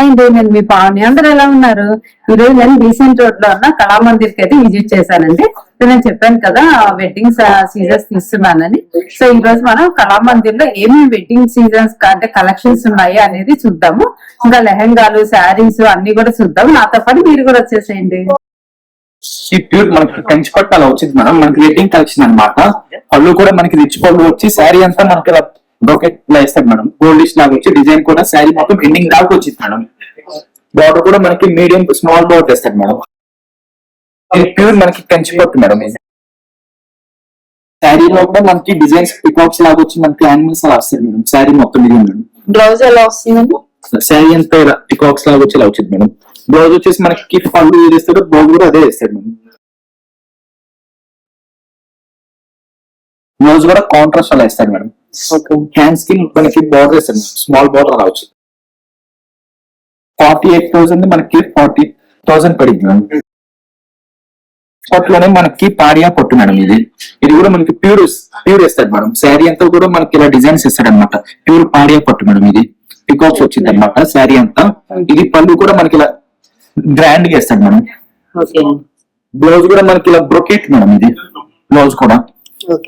And నేను మీ పావని. అందరూ ఎలా ఉన్నారు? ఈ రోజు నేను రీసెంట్ రోడ్లో ఉన్న కళామందిర్కి అయితే విజిట్ చేశానండి. సో నేను చెప్పాను కదా వెడ్డింగ్ సీజన్స్ తీస్తున్నానని. సో ఈ రోజు మనం కళామందిర్లో ఏమేమి వెడ్డింగ్ సీజన్స్ అంటే కలెక్షన్స్ ఉన్నాయి అనేది చూద్దాము. ఇంకా లెహంగాలు శారీస్ అన్ని కూడా చూద్దాం. నాతో పాటు మీరు కూడా వచ్చేసేయండి. ఈ ప్యూర్ మనకి కంచి పట్టు అలా వచ్చింది మేడం. మనకి వెడ్డింగ్ కలెక్షన్ అన్నమాట. పళ్ళు కూడా మనకి రిచ్ పళ్ళు వచ్చి శారీ అంతా మనకి బ్రోకెట్ లా ఇస్తాడు మేడం గోల్డిష్ లాగా వచ్చి డిజైన్ కూడా శారీ మొత్తం ఎండింగ్ దాకా వచ్చింది మేడం బార్డర్ కూడా మనకి మీడియం స్మాల్ బార్డర్ ఇస్తాడు మేడం ప్యూర్ మనకి కంచి పట్టు మేడం ఇది. శారీలో కూడా మనకి డిజైన్స్ పికాక్స్ లాగా వచ్చి మనకి యానిమల్స్ అలా వస్తాయి మేడం శారీ మొత్తం ఇది మేడం బ్లౌజ్ ఎలా వస్తుందండి శారీ అంతా పికాక్స్ లాగా వచ్చి ఇలా వచ్చింది మేడం బ్లౌజ్ వచ్చేసి మనకి పళ్ళు ఏది ఇస్తాడో బ్లౌజ్ కూడా అదే ఇస్తాడు మేడం బ్లౌజ్ కూడా కాంట్రాస్ట్ అలా ఇస్తాడు మేడం హ్యాండ్స్కి మనకి బార్డర్ స్మాల్ బార్డర్ అలా వచ్చింది. ఫార్టీ ఎయిట్ థౌసండ్ మనకి ఫార్టీ థౌసండ్ పడింది మేడం పట్టులోనే మనకి పాడియా పట్టు మేడం ఇది. ఇది కూడా మనకి ప్యూర్ ప్యూర్ ఇస్తాడు మేడం శారీ అంతా కూడా మనకి ఇలా డిజైన్స్ ఇస్తాడు అనమాట ప్యూర్ పాడియా పట్టు మేడం ఇది. పికాక్స్ వచ్చింది అనమాట శారీ అంతా. ఇది పళ్ళు కూడా మనకి ఇలా గ్రాండ్గా ఇస్తాడు మేడం బ్లౌజ్ కూడా మనకి ఇలా బ్రొకెట్ మేడం ఇది. బ్లౌజ్ కూడా.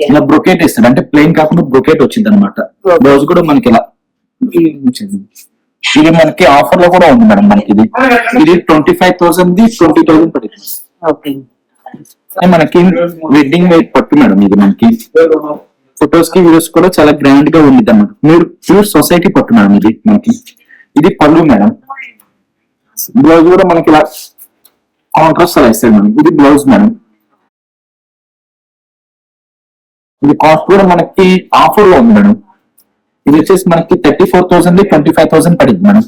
ఇలా బ్రొకెట్ ఇస్తాడు అంటే ప్లెయిన్ కాకుండా బ్రొకెట్ వచ్చింది అనమాట బ్లౌజ్ కూడా మనకి ఇలా. ఇది మనకి ఆఫర్లో కూడా ఉంది మేడం మనకి ఇది. ఇది twenty five thousand the twenty thousand పడింది మనకి వెడ్డింగ్ వెయిట్ పట్టు మేడం ఇది మనకి. ఫొటోస్కి వీడియోస్ కూడా చాలా గ్రాండ్గా ఉంది అన్నమాట మీరు ప్యూర్ సొసైటీ పట్టు మేడం ఇది మనకి. ఇది పళ్ళు మేడం. బ్లౌజ్ కూడా మనకి ఇలా కాంట్రాస్ట్ అలా ఇస్తాడు మేడం. ఇది బ్లౌజ్ మేడం. ఇది కాస్ట్ కూడా మనకి ఆఫర్లో ఉంది మేడం ఇది వచ్చేసి మనకి thirty four thousand twenty five thousand పడింది మేడం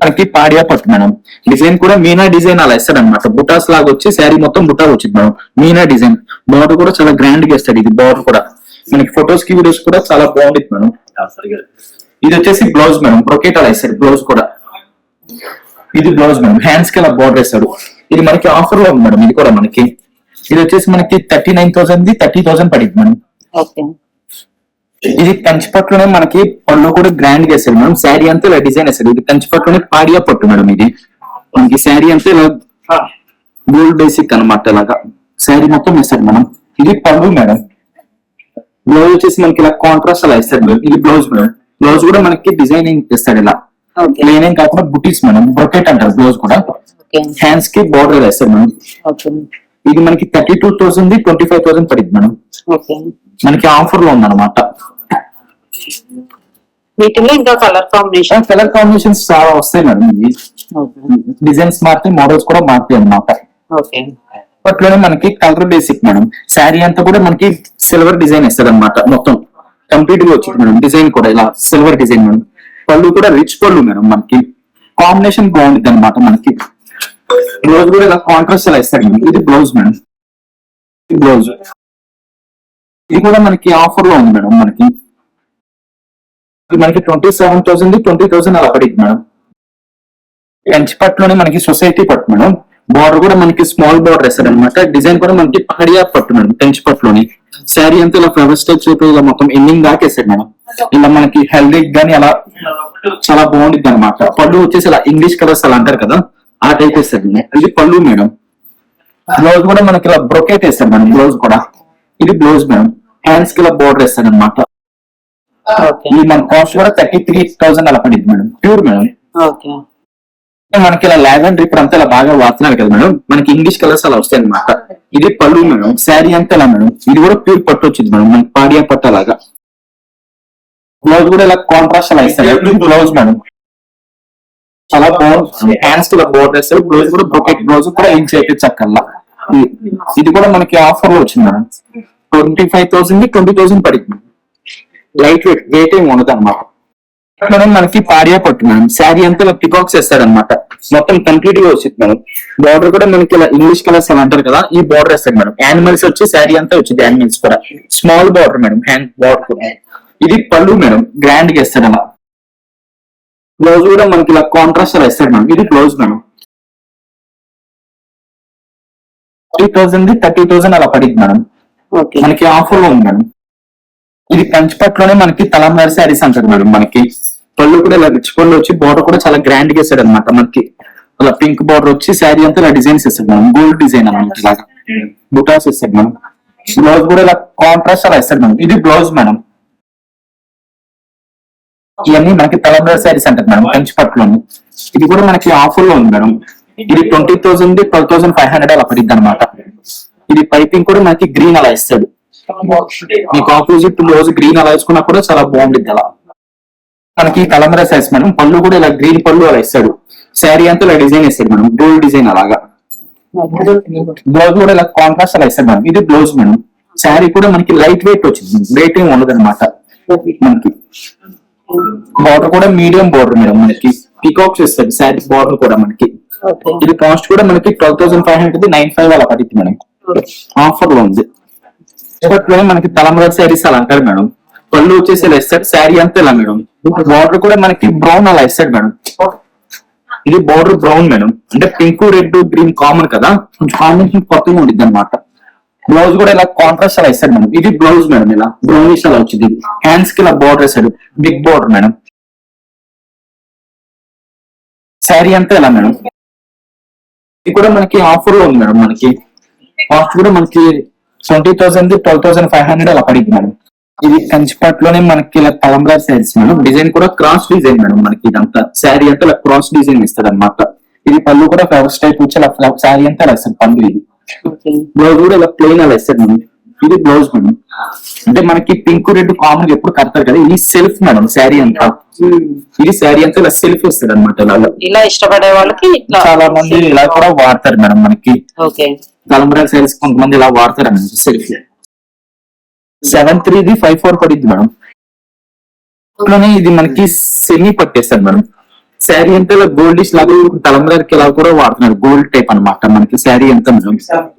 మనకి పాడియా పట్టు మేడం డిజైన్ కూడా మీనా డిజైన్ అలా ఇస్తాడు అనమాట బుటాస్ లాగా వచ్చి శారీ మొత్తం బుటా వచ్చింది మేడం మీనా డిజైన్ బార్డర్ కూడా చాలా గ్రాండ్గా ఇస్తాడు ఇది బార్డర్ కూడా. మనకి ఫొటోస్కి వీడియోస్ కూడా చాలా బాగుంది మేడం ఇది వచ్చేసి బ్లౌజ్ మేడం బ్రొకెట్ అలా ఇస్తాడు బ్లౌజ్ కూడా. ఇది బ్లౌజ్ మేడం హ్యాండ్స్కి అలా బార్డర్ ఇస్తాడు ఇది మనకి ఆఫర్లో ఉంది మేడం ఇది కూడా మనకి. ఇది వచ్చేసి మనకి thirty nine thousand thirty thousand పడింది మేడం. ఓకే. ఇది కంచి పట్టులోనే మనకి పళ్ళు కూడా గ్రాండ్గా వేస్తారు మేడం. శారీ అంతా ఇలా డిజైన్ వేస్తారు. ఇది కంచి పట్టులోనే పాడియా పట్టు మేడం ఇది. మనకి శారీ అంతా ఇలా గోల్డ్ బేసిక్ అన్నమాట ఇలాగా. శారీ మొత్తం వేస్తారు మేడం. ఇది పళ్ళు మేడం. బ్లౌజ్ వచ్చేసి మనకి ఇలా కాంట్రాస్ట్ అలా ఇస్తారు మేడం. ఇది బ్లౌజ్ మేడం. బ్లౌజ్ కూడా మనకి డిజైనింగ్ ఇస్తాడు ఇలా. ఏం కాకుండా బుటీస్ మేడం. బ్రొకెట్ అంటారు బ్లౌజ్ కూడా. ఓకే. హ్యాండ్స్కి బార్డర్ వేస్తారు మేడం. ఓకే. ఇది మనకి thirty two thousand twenty five thousand పడింది మేడం. మనకి ఆఫర్లో ఉందన్నమాట. వీటిలో ఇంకా కలర్ కాంబినేషన్ కలర్ కాంబినేషన్స్ చాలా వస్తాయి మేడం ఇవి. డిజైన్స్ మారితే మోడల్స్ కూడా మారుతాయి అన్నమాట. ఓకే. అట్లనే మనకి కలర్ బేసిక్ మేడం. శారీ అంతా కూడా మనకి సిల్వర్ డిజైన్ ఇస్తుంది అనమాట మొత్తం. కంప్లీట్గా వచ్చింది మేడం. డిజైన్ కూడా ఇలా సిల్వర్ డిజైన్ మేడం. పళ్ళు కూడా రిచ్ పళ్ళు మేడం మనకి. కాంబినేషన్ బాగుంటుంది అనమాట మనకి. బ్లౌజ్ కూడా ఇలా కాంట్రాస్ట్ ఇలా ఇస్తాడు ఇది. బ్లౌజ్ మేడం ఇది బ్లౌజ్ ఇది కూడా మనకి ఆఫర్లో ఉంది మేడం మనకి. మనకి twenty seven thousand twenty thousand అలా పడింది మేడం ఎంచ్ పట్టులోనే మనకి సొసైటీ పట్టు మేడం బార్డర్ కూడా మనకి స్మాల్ బార్డర్ వేస్తారు అనమాట డిజైన్ కూడా మనకి పహడియా పట్టు మేడం టెంచ్ పట్టులోని శారీ అంతా ఇలా ఫ్లవర్ స్టెప్స్ ఇలా మొత్తం ఎండింగ్ దాకా వేస్తాడు మేడం ఇలా మనకి హెల్దీ గానీ అలా చాలా బాగుంటుంది అనమాట పళ్ళు వచ్చేసి ఇలా ఇంగ్లీష్ కలర్స్ అలా అంటారు కదా. ఆ టైప్ వేస్తాడు మేడం ఇది పళ్ళు మేడం. బ్లౌజ్ కూడా మనకి ఇలా బ్రొకెట్ వేస్తాడు మేడం బ్లౌజ్ కూడా. ఇది బ్లౌజ్ మేడం. హ్యాండ్స్కి ఇలా బార్డర్ వేస్తాడు అనమాట ఓకే. ఇది మన కాస్ట్ కూడా థర్టీ త్రీ థౌసండ్ అలా పడింది మేడం. Pure madam. ఓకే. మనకి ఇలా లావెండర్ ఇప్పుడు అంతా ఇలా బాగా వాడుతున్నారు కదా మేడం. మనకి ఇంగ్లీష్ కలర్స్ అలా వస్తాయి అనమాట ఇది పళ్ళు మేడం. శారీ అంతా ఇలా మేడం. ఇది కూడా ప్యూర్ పట్టు వచ్చింది మేడం. మనకి పాడియా పట్టు అలాగా. బ్లౌజ్ కూడా ఇలా కాంట్రాస్ట్ అలా ఇస్తారు బ్లౌజ్ మేడం. చాలా బాగుంది. హ్యాండ్స్ కూడా బోర్డర్ వేస్తారు బ్లౌజ్ కూడా బ్రొకెట్ బ్లౌజ్ కూడా ఏం చేయించక్కల్లా ఇది కూడా మనకి ఆఫర్లో వచ్చింది madam. Twenty five thousand twenty thousand పడింది. లైట్ వెయిట్ వెయిట్ ఏమి ఉండదు అనమాట మేడం మనకి పాడియా పట్టు మేడం. శారీ అంతా ఇలా పికాక్స్ వేస్తాడు అనమాట మొత్తం కంప్లీట్గా వచ్చింది మేడం. బార్డర్ కూడా మనకి ఇలా ఇంగ్లీష్ కలర్స్ అని అంటారు కదా ఈ బార్డర్ వేస్తాడు మేడం. యానిమల్స్ వచ్చి శారీ అంతా వచ్చింది యానిమల్స్ కూడా. Small border madam hand border కూడా. ఇది పళ్ళు మేడం గ్రాండ్గా వేస్తాడు అలా. బ్లౌజ్ కూడా మనకి ఇలా కాంట్రాస్ట్ అలా వేస్తాడు మేడం ఇది blouse madam three thousand thirty thousand అలా పడింది మేడం ఓకే మనకి ఆఫర్లో ఉంది మేడం ఇది కంచిపట్లోనే మనకి తలంబ్రారి శారీస్ అంటారు మేడం మనకి. పళ్ళు కూడా ఇలా రిచ్ పళ్ళు వచ్చి బోర్డర్ కూడా చాలా గ్రాండ్గా ఇస్తాడు అనమాట మనకి. అలా పింక్ బోర్డర్ వచ్చి శారీ అంతా ఇలా డిజైన్స్ ఇస్తాడు మేడం గోల్డ్ డిజైన్ అనమాట ఇలాగా. బుటాస్ ఇస్తాడు మేడం బ్లౌజ్ కూడా ఇలా కాంట్రాస్ట్ అలా ఇస్తాడు మేడం ఇది బ్లౌజ్ మేడం ఇవన్నీ మనకి తలంబ్రారి శారీస్ అంటారు మేడం కంచిపట్లోని ఇది కూడా మనకి ఆఫర్లో ఉంది మేడం. ఇది twenty thousand twelve thousand five hundred అలా పడిద్ది అనమాట ఇది పైపింగ్ కూడా మనకి గ్రీన్ అలా ఇస్తాడు. మీకు ఆపోజిట్ బ్లౌజ్ గ్రీన్ అలా వేసుకున్నా కూడా చాలా బాగుంటుంది అలా. మనకి కలంబరా సైజ్ మేడం పళ్ళు కూడా ఇలా గ్రీన్ పళ్ళు అలా ఇస్తాడు. శారీ అంతా ఇలా డిజైన్ ఇస్తాడు మేడం గోల్డ్ డిజైన్ అలాగా. బ్లౌజ్ కూడా ఇలా కాంట్రాస్ట్ అలా ఇస్తాడు మేడం. ఇది బ్లౌజ్ మేడం. శారీ కూడా మనకి లైట్ వెయిట్ వచ్చింది వెయిట్ ఏం ఉండదు అనమాట మనకి. బార్డర్ కూడా మీడియం బార్డర్ మేడం మనకి. పికాక్స్ ఇస్తాడు శారీ బార్డర్ కూడా మనకి. ఇది కాస్ట్ కూడా మనకి twelve thousand five hundred nine five అలా పడుతుంది మేడం. ఆఫర్లో ఉంది ఇప్పట్లోనే మనకి తలంబ్రాల శారీస్ అలా అంటారు మేడం. పళ్ళు వచ్చేసి ఇలా ఇస్తాడు శారీ అంతా ఇలా మేడం. బార్డర్ కూడా మనకి బ్రౌన్ అలా ఇస్తాడు మేడం. ఇది బార్డర్ బ్రౌన్ మేడం. అంటే పింక్ రెడ్ గ్రీన్ కామన్ కదా. కొంచెం కాంబినేషన్ కొత్తగా ఉండిద్ది అనమాట బ్లౌజ్ కూడా ఇలా కాంట్రాస్ట్ అలా ఇస్తాడు మేడం ఇది బ్లౌజ్ మేడం ఇలా బ్రౌనిష్ అలా వచ్చింది. హ్యాండ్స్కి ఇలా బోర్డర్ వేసాడు బిగ్ బోర్డర్ మేడం శారీ అంతా ఇలా మేడం ఇది కూడా మనకి ఆఫర్లో ఉంది మేడం మనకి. కాస్ట్ కూడా మనకి twenty thousand twelve thousand five hundred అలా పడింది మేడం ఇది కంచిపట్లోనే మనకి ఇలా తలంబ్రార్ శారీస్ మేడం డిజైన్ కూడా క్రాస్ డిజైన్ మేడం మనకి ఇదంతా. శారీ అంతా ఇలా క్రాస్ డిజైన్ ఇస్తాడు అనమాట ఇది పళ్ళు కూడా ఫ్లవర్స్ టైప్ వచ్చి ఇలా శారీ అంతా ఇలా ఇస్తాడు పళ్ళు ఇది. బ్లౌజ్ కూడా ఇలా ప్లెయిన్ అలా ఇస్తాడు మేడం ఇది బ్లౌజ్ మేడం. అంటే మనకి పింక్ రెడ్ కామన్ ఎప్పుడు కడతారు కదా ఇది సెల్ఫ్ మేడం శారీ అంతా. ఇది శారీ అంతా ఇలా సెల్ఫ్ ఇస్తాడు అనమాట ఇలా ఇష్టపడే వాళ్ళకి చాలా మంది ఇలా కూడా వాడతారు మేడం మనకి. ఓకే తలంబ్రాల శారీస్ కొంతమంది ఇలా వాడతారు అన్నమాట self seven three the five four పడింది మేడం. ఇది మనకి సెమీ పట్టేస్తారు మేడం. శారీ అంతా ఇలా గోల్డిష్ లాగా తలంబ్రాలకి ఇలా కూడా వాడుతున్నారు. గోల్డ్ టైప్ అన్నమాట. మనకి శారీ ఎంత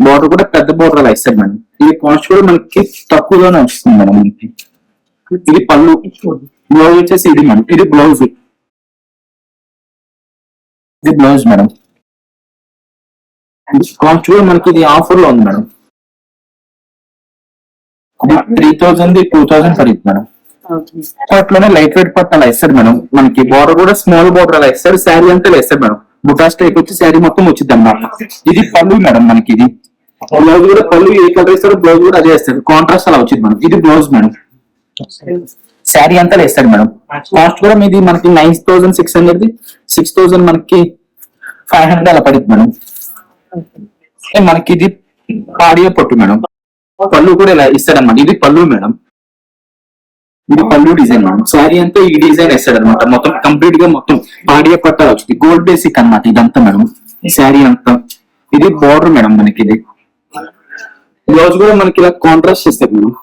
బోర్డర్ కూడా పెద్ద బోర్డర్ అలా ఇస్తారు మేడం. ఇది కాస్ట్ కూడా మనకి తక్కువలోనే వస్తుంది మేడం మనకి. ఇది పళ్ళు. బ్లౌజ్ వచ్చేసి ఇది మేడం. ఇది బ్లౌజ్ ఇది బ్లౌజ్ మేడం. కాస్ట్ కూడా మనకి ఇది ఆఫర్లో ఉంది madam. Three thousand two thousand పడింది మేడం. అట్లోనే లైట్ వెయిట్ పట్టు అలా ఇస్తాడు మేడం మనకి బోర్డర్ కూడా స్మాల్ బోర్డర్ అలా ఇస్తాడు శారీ అంతా ఇస్తాడు మేడం బుటాస్ టైప్ వచ్చి శారీ మొత్తం వచ్చింది అన్నమాట ఇది పళ్ళు మేడం మనకి ఇది. బ్లౌజ్ కూడా పళ్ళు ఏ కలర్ ఇస్తాడు బ్లౌజ్ కూడా అదే ఇస్తాడు కాంట్రాస్ట్ అలా వచ్చింది మేడం ఇది బ్లౌజ్ మేడం శారీ అంతా ఇస్తాడు మేడం కాస్ట్ కూడా మీది మనకి nine thousand six hundred six thousand మనకి ఫైవ్ హండ్రెడ్ అలా పడింది మేడం మనకి ఇది ఆడియో పట్టు మేడం పళ్ళు కూడా ఇలా ఇస్తాడు అనమాట ఇది పళ్ళు మేడం ఇది పళ్ళు డిజైన్ మేడం. శారీ అంతా ఈ డిజైన్ వేస్తాడు అనమాట మొత్తం కంప్లీట్గా మొత్తం పాడియా పట్టాలు వచ్చింది. గోల్డ్ బేసిక్ అన్నమాట ఇదంతా మేడం. శారీ అంతా. ఇది బార్డర్ మేడం మనకి ఇది. బ్లౌజ్ కూడా మనకి ఇలా కాంట్రాస్ట్ ఇస్తాడు మేడం.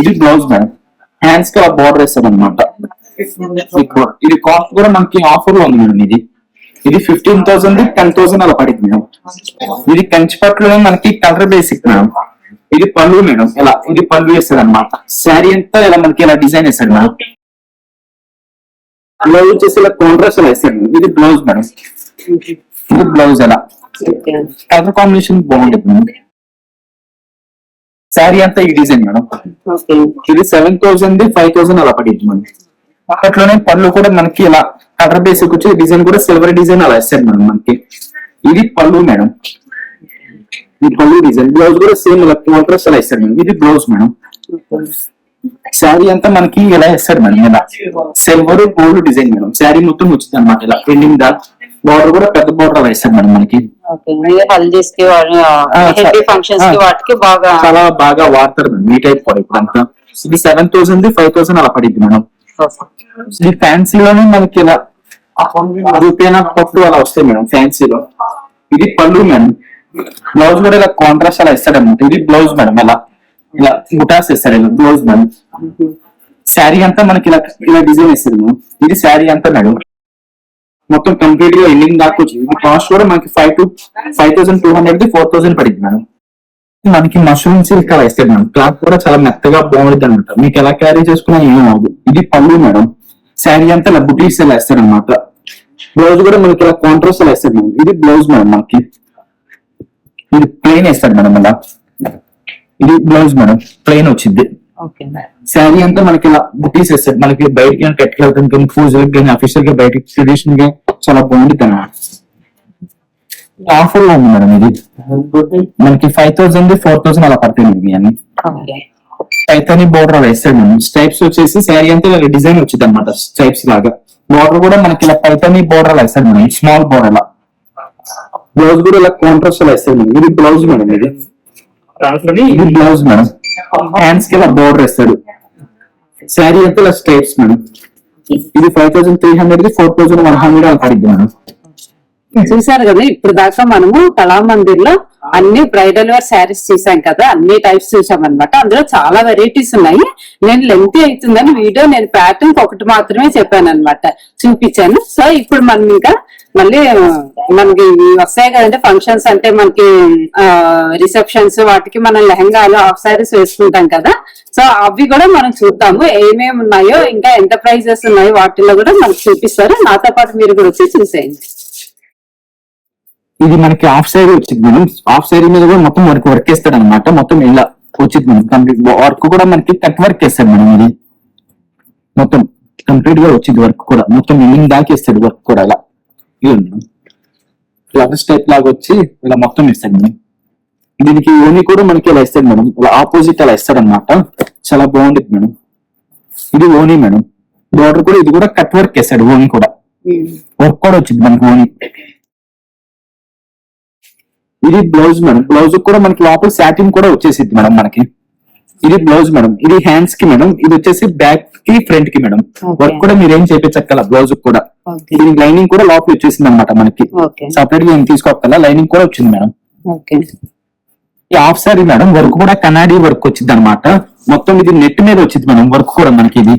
ఇది బ్లౌజ్ మేడం. హ్యాండ్స్కి అలా బార్డర్ ఇస్తాడు అనమాట ఇది కాస్ట్ కూడా మనకి ఆఫర్లో ఉంది మేడం ఇది. ఇది ఫిఫ్టీన్ థౌసండ్ టెన్ థౌసండ్ అలా పడింది మేడం. ఇది కంచిపట్టులోనే మనకి కలర్ బేసిక్ మేడం. ఇది పళ్ళు మేడం. ఇలా ఇది పళ్ళు వేస్తాడు అనమాట శారీ అంతా ఇలా మనకి ఇలా డిజైన్ వేస్తాడు మేడం? బ్లౌజ్ వచ్చేసి ఇలా కాంట్రాస్ట్ మేడం. ఇది బ్లౌజ్ మేడం. ఇది బ్లౌజ్ ఎలా? కలర్ కాంబినేషన్ బాగుంటుంది మేడం. శారీ అంతా ఈ డిజైన్ మేడం. ఇది సెవెన్ థౌసండ్ ఫైవ్ థౌసండ్ అలా పడింది మనకి అప్పట్లోనే పళ్ళు కూడా మనకి ఇలా కలర్ బేసిక్ వచ్చి డిజైన్ కూడా సిల్వర్ డిజైన్ అలా ఇస్తారు మేడం మనకి. ఇది పళ్ళు మేడం. ఇది పళ్ళు డిజైన్ బ్లౌజ్ కూడా సేమ్ ఇలా కాంట్రాస్ట్ అలా ఇస్తారు మేడం ఇది బ్లౌజ్ మేడం శారీ అంతా మనకి ఇలా ఇస్తాడు మేడం ఇలా silver gold design madam saree మొత్తం వచ్చింది అనమాట ఇలా. ఎండింగ్ దా? బార్డర్ కూడా పెద్ద బార్డర్ అలా ఇస్తాడు మేడం మనకి. ఇది హల్దీస్కి హెల్దీ ఫంక్షన్స్కి వాటికి బాగా చాలా బాగా వాడతారు మేడం ఈ టైప్ కూడా ఇప్పుడంతా. ఇది సెవెన్ థౌసండ్ ఫైవ్ థౌసండ్ అలా పడింది మేడం ఈ ఫ్యాన్సీలోనే మనకి ఇలా రూపేనా పట్టు అలా వస్తాయి మేడం ఫ్యాన్సీలో ఇది పళ్ళు మేడం బ్లౌజ్ కూడా ఇలా కాంట్రాస్ట్ అలా ఇస్తాడనమాట ఇది బ్లౌజ్ మేడం అలా ఇలా బుటాస్ ఇస్తాడు ఇలా బ్లౌజ్ మేడం. శారీ అంతా మనకి ఇలా ఇలా డిజైన్ ఇస్తుంది మేడం. ఇది శారీ అంతా మేడం. మొత్తం కంప్లీట్గా ఎండింగ్ దాకా వచ్చింది. కాస్ట్ కూడా మనకి five two five thousand two hundred four thousand పడింది మేడం. మనకి మష్రూమ్ సిల్క్ అలా మేడం. క్లాత్ కూడా చాలా మెత్తగా బాగుంటుంది అనమాట. మీకు ఎలా క్యారీ చేసుకున్నా ఏం అవ్వదు. ఇది పళ్ళు మేడం. శారీ అంతా ఇలా బుటీస్ ఇలా ఇస్తాడు అనమాట బ్లౌజ్ కూడా మనకి ఇలా కాంట్రాస్ట్ అలా ఇస్తాడు మేడం. ఇది బ్లౌజ్ మేడం మనకి. ఇది ప్లెయిన్ ఇస్తాడు మేడం ఇలా ఇది బ్లౌజ్ మేడం ప్లెయిన్ వచ్చింది. శారీ అంతా మనకి ఇలా బుటీస్ మనకి బయటకి కానీ కట్టుకెళ్తాం కానీ పూజలకు కానీ అఫీషియల్గా బయటకి ట్రెడిషనల్గా చాలా బాగుంటుంది అన్నమాట ఆఫర్లో ఉంది మేడం ఇది. మనకి ఫైవ్ థౌసండ్ ఫోర్ థౌసండ్ అలా పడుతుంది ఇవి అన్ని పైతాని బోర్డర్ అలా వేస్తాడు మేడం. స్టైప్స్ వచ్చేసి శారీ అంతా ఇలా డిజైన్ వచ్చింది అనమాట స్టైప్స్ లాగా. బోర్డర్ కూడా మనకి ఇలా పైతాని బోర్డర్ అలా వేస్తాడు మేడం స్మాల్ బోర్డర్ అలా. బ్లౌజ్ కూడా ఇలా కాంట్రాస్ట్ అలా వేస్తాడు మేడం. ఇది బ్లౌజ్ మేడం ఇది. ఇది బ్లౌజ్ మేడం. హ్యాండ్స్కి ఇలా బోర్డర్ వేస్తాడు శారీ అంతా ఇలా స్టైప్స్ మేడం. ఇది ఫైవ్ థౌసండ్ త్రీ హండ్రెడ్కి ఫోర్ థౌసండ్ వన్ హండ్రెడ్ అలా పడింది మేడం. చూసారు కదా ఇప్పుడు దాకా మనము కళామందిర్లో అన్ని బ్రైడల్ వేర్ శారీస్ చూసాం కదా అన్ని టైప్స్ చూసాం అనమాట అందులో చాలా వెరైటీస్ ఉన్నాయి. నేను లెంత్ అవుతుందని వీడియో నేను ప్యాటర్న్ ఒకటి మాత్రమే చెప్పాను అనమాట చూపించాను. సో ఇప్పుడు మనం ఇంకా మళ్ళీ మనకి వస్తాయి కదంటే ఫంక్షన్స్ అంటే మనకి రిసెప్షన్స్ వాటికి మనం లెహంగాలు హాఫ్ శారీస్ వేసుకుంటాం కదా. సో అవి కూడా మనం చూద్దాము. ఏమేమి ఉన్నాయో ఇంకా ఎంత ప్రైజెస్ ఉన్నాయో వాటిలో కూడా మనకు చూపిస్తారు. నాతో పాటు మీరు కూడా వచ్చి చూసేయండి. ఇది మనకి హాఫ్ సైడ్ వచ్చింది మేడం. హాఫ్ సైడ్ మీద కూడా మొత్తం వర్క్ వర్క్ వేస్తాడు అనమాట మొత్తం ఇలా వచ్చింది మేడం. కంప్లీట్ వర్క్ కూడా మనకి కట్ వర్క్ వేస్తాడు మేడం ఇది. మొత్తం కంప్లీట్గా వచ్చింది వర్క్ కూడా. మొత్తం ఎండింగ్ దాకా వేస్తాడు వర్క్ కూడా ఇలా ఇది ఫ్లవర్స్ టైప్ లాగా వచ్చి ఇలా మొత్తం వేస్తాడు మేడం. దీనికి ఓని కూడా మనకి ఇలా ఇస్తాడు మేడం. ఇలా ఆపోజిట్ అలా ఇస్తాడు అనమాట చాలా బాగుంటుంది మేడం. ఇది ఓని మేడం. బార్డర్ కూడా ఇది కూడా కట్ వర్క్ వేస్తాడు ఓని కూడా. వర్క్ కూడా వచ్చింది మనకి ఓని. ఇది బ్లౌజ్ మేడం బ్లౌజ్ కూడా మనకి లోపల సాటిన్ కూడా వచ్చేసింది మేడం మనకి. ఇది బ్లౌజ్ మేడం ఇది హ్యాండ్స్కి మేడం ఇది వచ్చేసి బ్యాక్కి ఫ్రంట్కి మేడం. వర్క్ కూడా మీరు ఏం చేపించక్కల బ్లౌజ్ కూడా. ఇది లైనింగ్ కూడా లోపల వచ్చేసింది అనమాట మనకి. సపరేట్గా ఏం తీసుకోక్కల లైనింగ్ కూడా వచ్చింది మేడం ఈ హాఫ్ సారీ మేడం వర్క్ కూడా కనాడీ వర్క్ వచ్చింది అనమాట మొత్తం ఇది నెట్ మీద వచ్చింది మేడం వర్క్ కూడా మనకి ఇది.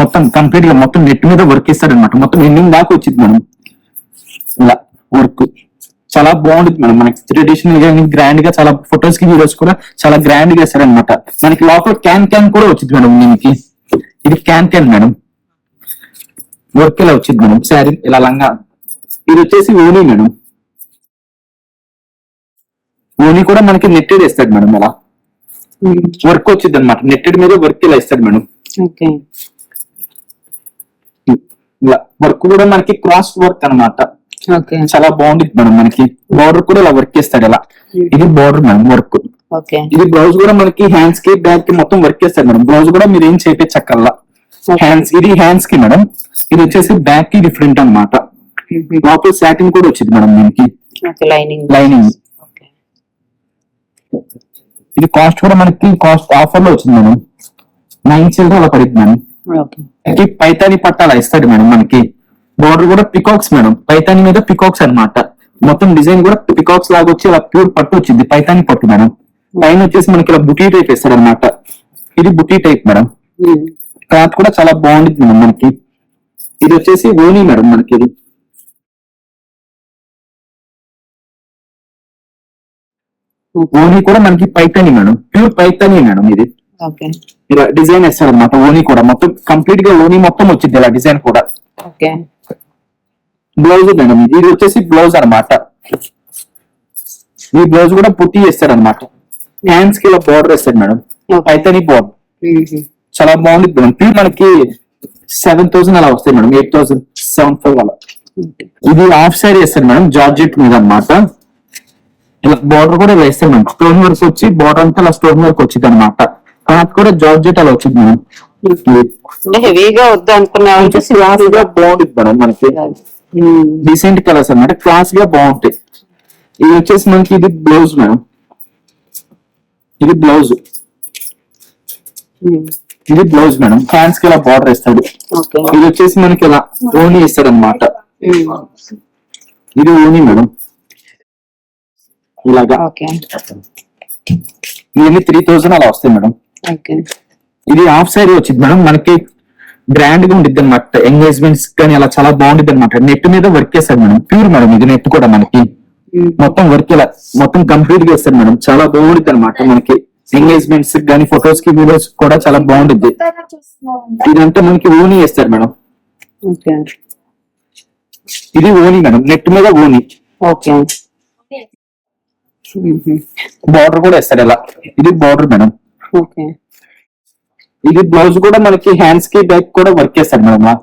మొత్తం కంప్లీట్గా మొత్తం నెట్ మీద వర్క్ ఇస్తాడు అనమాట మొత్తం ఎండింగ్ దాకా వచ్చింది మేడం ఇలా వర్క్ చాలా బాగుంటుంది మేడం మనకి ట్రెడిషనల్గా గ్రాండ్గా చాలా ఫొటోస్కి వీడియోస్ కూడా చాలా గ్రాండ్గా ఇస్తాడు అనమాట మనకి లోపల క్యాన్ క్యాన్ కూడా వచ్చింది మేడం దీనికి. ఇది క్యాన్ క్యాన్ మేడం. వర్క్ ఇలా వచ్చింది మేడం? శారీ ఇలా లంగా? ఇది వచ్చేసి ఓనీ మేడం. ఓనీ కూడా మనకి నెట్టెడ్ ఇస్తాడు మేడం ఇలా వర్క్ వచ్చింది అనమాట నెట్టెడ్ మీద వర్క్ ఇలా ఇస్తాడు మేడం? ఓకే ఇలా. వర్క్ కూడా మనకి క్రాస్ వర్క్ అన్నమాట. ఓకే చాలా బాగుంటుంది మేడం మనకి. బార్డర్ కూడా ఇలా వర్క్ చేస్తాడు ఇలా. ఇది బార్డర్ మేడం వర్క్. ఇది బ్లౌజ్ కూడా మనకి హ్యాండ్స్కి బ్యాక్కి మొత్తం వర్క్ చేస్తాడు మేడం. బ్లౌజ్ కూడా మీరు ఏం చేపించక్కల్లా హ్యాండ్స్ ఇది హ్యాండ్స్కి మేడం. ఇది వచ్చేసి బ్యాక్కి డిఫరెంట్ అన్నమాట. లోపల సాటిన్ కూడా వచ్చింది మేడం దీనికి. లైనింగ్ లైనింగ్ ఇది కాస్ట్ కూడా మనకి కాస్ట్ ఆఫర్లో వచ్చింది మేడం. నైన్ చిల్లర అలా పడింది మేడం. పైతాని పట్టు అలా ఇస్తాడు మేడం మనకి. బోర్డర్ కూడా పికాక్స్ మేడం పైతాని మీద పికాక్స్ అన్నమాట. మొత్తం డిజైన్ కూడా పికాక్స్ లాగా వచ్చి ఇలా ప్యూర్ పట్టు వచ్చింది. పైతాని పట్టు మేడం పైన వచ్చేసి మనకి ఇలా బుటీ టైప్ ఇస్తాడు అనమాట ఇది బుటీ టైప్ మేడం క్లాత్ కూడా చాలా బాగుంటుంది మేడం మనకి. ఇది వచ్చేసి ఓనీ మేడం మనకి ఇది. ఓనీ కూడా మనకి Paithani madam pure Paithani madam ఇది. ఇలా డిజైన్ వేస్తాడు అనమాట ఓనీ కూడా. మొత్తం కంప్లీట్గా ఓనీ మొత్తం వచ్చింది ఇలా డిజైన్ కూడా. ఓకే బ్లౌజ్ మేడం ఇది ఇది వచ్చేసి బ్లౌజ్ అన్నమాట. ఈ బ్లౌజ్ కూడా పుట్టి చేస్తాడు అనమాట హ్యాండ్స్కి ఇలా బోర్డర్ వేస్తాడు మేడం. పైతని బోర్డర్ చాలా బాగుంది మేడం. ఇది మనకి సెవెన్ థౌసండ్ అలా వస్తాయి madam. Eight thousand seven five అలా. ఇది హాఫ్ సైడ్ వేస్తాడు మేడం జార్జెట్ మీద అన్నమాట. ఇలా బోర్డర్ కూడా ఇలా వేస్తాడు మేడం. స్టోన్ వర్క్ వచ్చి బోర్డర్ అంతా ఇలా స్టోన్ వర్క్ వచ్చింది అనమాట క్లాత్ కూడా జార్జెట్ అలా వచ్చింది మేడం. అంటే హెవీగా వద్దు అనుకునే వాళ్ళకి క్లాస్గా బాగుంటుంది మేడం మనకి. డీసెంట్ కలర్స్ అన్నమాట. క్లాస్గా బాగుంటాయి. ఇది వచ్చేసి మనకి ఇది బ్లౌజ్ మేడం. ఇది బ్లౌజ్ ఇది బ్లౌజ్ మేడం. హ్యాండ్స్కి ఇలా బార్డర్ ఇస్తాడు ఇది వచ్చేసి మనకి ఇలా ఓనీ ఇస్తాడు అనమాట ఇది ఓనీ మేడం. ఇలాగా. ఇవన్నీ త్రీ థౌసండ్ అలా వస్తాయి మేడం. ఇది హాఫ్ సైడ్ వచ్చింది మేడం. మనకి గ్రాండ్గా ఉండిద్ది అనమాట ఎంగేజ్మెంట్స్ కానీ అలా చాలా బాగుంటుంది అనమాట నెట్ మీద వర్క్ చేస్తాడు మేడం. ప్యూర్ మేడం ఇది నెట్ కూడా మనకి. మొత్తం వర్క్ ఇలా మొత్తం కంప్లీట్గా ఇస్తాడు మేడం. చాలా బాగుంటుంది అనమాట మనకి. ఎంగేజ్మెంట్స్ కానీ ఫొటోస్కి వీడియోస్ కూడా చాలా బాగుంటుంది ఇదంతా మనకి ఓనీ వేస్తారు మేడం. ఇది ఓనీ మేడం. నెట్ మీద ఓనీ. ఓకే. బార్డర్ కూడా వేస్తాడు ఇలా. ఇది బార్డర్ మేడం. ఓకే. ఇది బ్లౌజ్ కూడా మనకి హ్యాండ్స్కి బ్యాక్ కూడా వర్క్ చేస్తారు madam.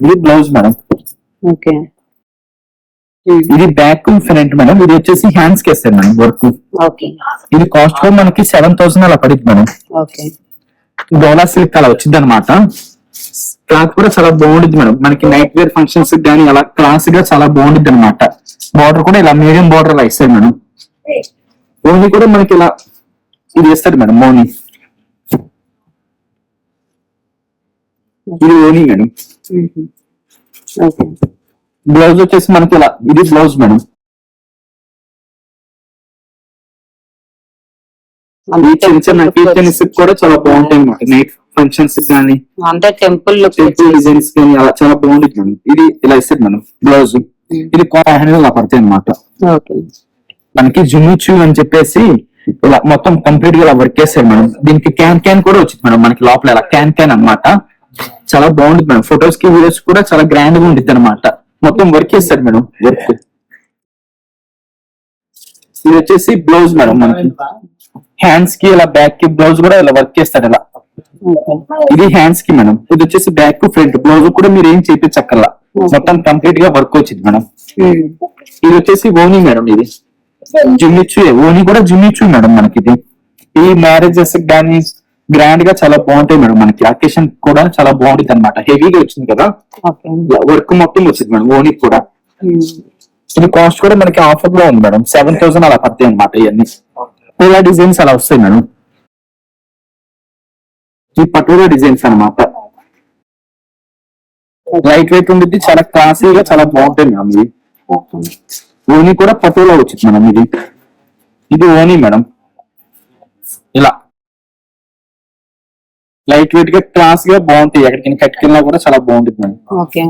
Okay blouse madam. Okay. ఇది బ్యాక్ ఫ్రంట్ మేడం. ఇది వచ్చేసి హ్యాండ్స్కి వేస్తారు మేడం వర్క్ ఓకే. ఇది కాస్ట్ కూడా మనకి సెవెన్ థౌసండ్ అలా పడుతుంది మేడం. ఓకే. డోలా సిల్క్ అలా వచ్చింది అనమాట క్లాత్ కూడా చాలా బాగుంటుంది మేడం. మనకి నైట్ వేర్ ఫంక్షన్స్ కానీ అలా క్లాస్గా చాలా బాగుంటుంది అనమాట బార్డర్ కూడా ఇలా మీడియం బార్డర్ అలా ఇస్తారు మేడం. ఓన్లీ కూడా మనకి ఇలా ఇది ఇస్తారు మేడం మోనీ ఇది ఓనీ మేడం. ఓకే. బ్లౌజ్ వచ్చేసి మనకి ఇలా ఇది బ్లౌజ్ మేడం. ఈ చిన్న చిన్న కిచెన్స్ కూడా చాలా బాగుంటాయి అనమాట నైట్ ఫంక్షన్స్ కానీ అంటే టెంపుల్ లుక్ టెంపుల్ డిజైన్స్ కానీ అలా చాలా బాగుంటుంది మేడం. ఇది ఇలా ఇస్తారు మేడం బ్లౌజ్. ఇది ఫైవ్ హండ్రెడ్ అలా పడతాయి అనమాట మనకి జుమిచు అని చెప్పేసి ఇలా మొత్తం కంప్లీట్గా ఇలా వర్క్ చేస్తారు మేడం. దీనికి క్యాన్ క్యాన్ కూడా వచ్చింది మేడం మనకి లోపల ఇలా క్యాన్ క్యాన్ అన్నమాట. చాలా బాగుంటుంది మేడం. ఫొటోస్కి వీడియోస్ కూడా చాలా గ్రాండ్గా ఉంటుంది అనమాట మొత్తం వర్క్ చేస్తారు మేడం. వర్క్ ఇది వచ్చేసి బ్లౌజ్ మేడం మనకి. హ్యాండ్స్కి ఇలా బ్యాక్కి బ్లౌజ్ కూడా ఇలా వర్క్ చేస్తారు ఇలా. ఇది హ్యాండ్స్కి మేడం. ఇది వచ్చేసి బ్యాక్ టు ఫ్రంట్ బ్లౌజ్ కూడా మీరు ఏం చేయించక్కర్లా మొత్తం కంప్లీట్గా వర్క్ వచ్చింది మేడం. ఇది వచ్చేసి ఓనీ మేడం ఇది. జిమ్మిచ్చు ఓనీ కూడా జిమ్మిచ్చు మేడం మనకి ఇది. ఈ మ్యారేజెస్ కానీ గ్రాండ్గా చాలా బాగుంటాయి మేడం. మనకి అకేషన్ కూడా చాలా బాగుంటుంది అనమాట హెవీగా వచ్చింది కదా. వర్క్ మొత్తం వచ్చింది మేడం. ఓనీ కూడా. ఇది కాస్ట్ కూడా మనకి ఆఫర్లో ఉంది మేడం. సెవెన్ థౌసండ్ అలా పడతాయి అనమాట ఇవన్నీ. ఇలా డిజైన్స్ అలా వస్తాయి మేడం. ఈ పటోలా డిజైన్స్ అన్నమాట. లైట్ వెయిట్ ఉంటుంది చాలా క్లాసీగా చాలా బాగుంటాయి మేడం ఇది ఓనీ కూడా పటోలా వచ్చింది మేడం ఇది. ఇది ఓనీ మేడం. ఇలా. లైట్ వెయిట్గా క్లాస్గా బాగుంటాయి. ఎక్కడికి కట్టుకెళ్ళినా కూడా చాలా బాగుంటుంది మేడం. ఓకే.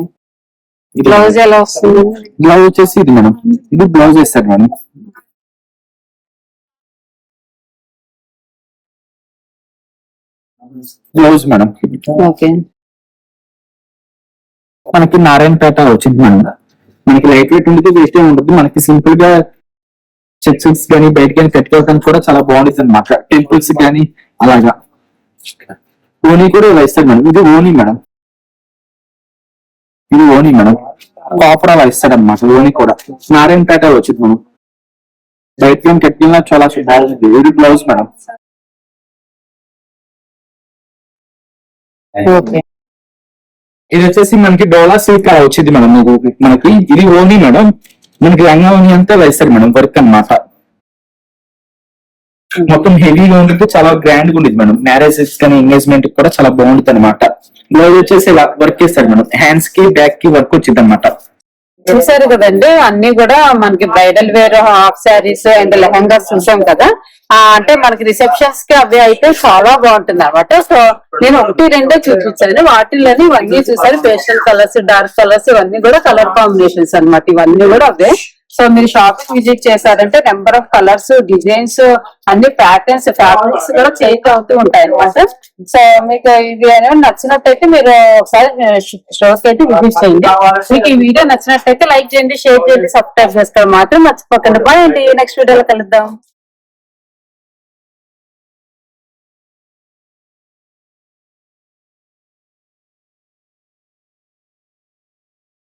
బ్లౌజ్ ఎలా వస్తుంది? బ్లౌజ్ వచ్చేసి ఇది మేడం. ఇది బ్లౌజ్ వేస్తారు మేడం. Blouse madam. ఓకే. మనకి నారాయణపేట వచ్చింది మేడం. మనకి లైట్ వెయిట్ ఉంటుంది వేస్ట్ ఉంటుంది మనకి సింపుల్గా చెక్స్ కానీ బయట కానీ కట్టుకోవడానికి కూడా చాలా బాగుంటుంది అనమాట టెంపుల్స్ కానీ అలాగా. ఓనీ కూడా ఇలా ఇస్తారు మేడం. ఇది ఓనీ మేడం. ఇది ఓనీ మేడం. కాపర్ అలా ఇస్తాడు అనమాట ఓనీ కూడా. నారాయణపేట వచ్చింది మనం బయట కానీ కట్టుకున్నా చాలా బాగుంది ఇది బ్లౌజ్ మేడం. ఇది వచ్చేసి మనకి డోలా సిల్క్ అలా వచ్చింది మేడం. మనకి. ఇది ఓనీ మేడం. మనకి లంగా ఓనీ అంతా వేస్తారు మేడం. వర్క్ అన్నమాట. మొత్తం హెవీగా ఉంటుంది చాలా గ్రాండ్గా ఉండేది మేడం. మ్యారేజెస్ కానీ ఎంగేజ్మెంట్ కూడా చాలా బాగుంటుంది అనమాట బ్లౌజ్ వచ్చేసి ఇలా వర్క్ చేస్తారు మేడం. హ్యాండ్స్కి బ్యాక్కి వర్క్ వచ్చింది అనమాట చూసారు కదండి అన్ని కూడా మనకి bridal wear half sarees and lehengas చూసాం కదా. అంటే మనకి రిసెప్షన్స్కి అవి అయితే చాలా బాగుంటుంది అనమాట సో నేను ఒకటి రెండో చూపించాను. వాటిల్లోని ఇవన్నీ చూసారు. పేస్టల్ కలర్స్ డార్క్ కలర్స్ ఇవన్నీ కూడా కలర్ కాంబినేషన్స్ అన్నమాట. ఇవన్నీ కూడా అవే. సో మీరు షాప్ విజిట్ చేశారంటే నెంబర్ ఆఫ్ కలర్స్ డిజైన్స్ అన్ని ప్యాటర్న్స్ ఫ్యాబ్రిక్స్ కూడా చేంజ్ అవుతూ ఉంటాయి అనమాట సో మీకు ఇది ఏమైనా నచ్చినట్టయితే మీరు ఒకసారి షోస్ అయితే విజిట్ చేయండి. మీకు ఈ వీడియో నచ్చినట్టయితే లైక్ చేయండి షేర్ చేయండి సబ్స్క్రైబ్ చేసుకోవడం మాత్రం మర్చిపోకండి. బాయ్ అండి. నెక్స్ట్ వీడియోలో కలుద్దాం.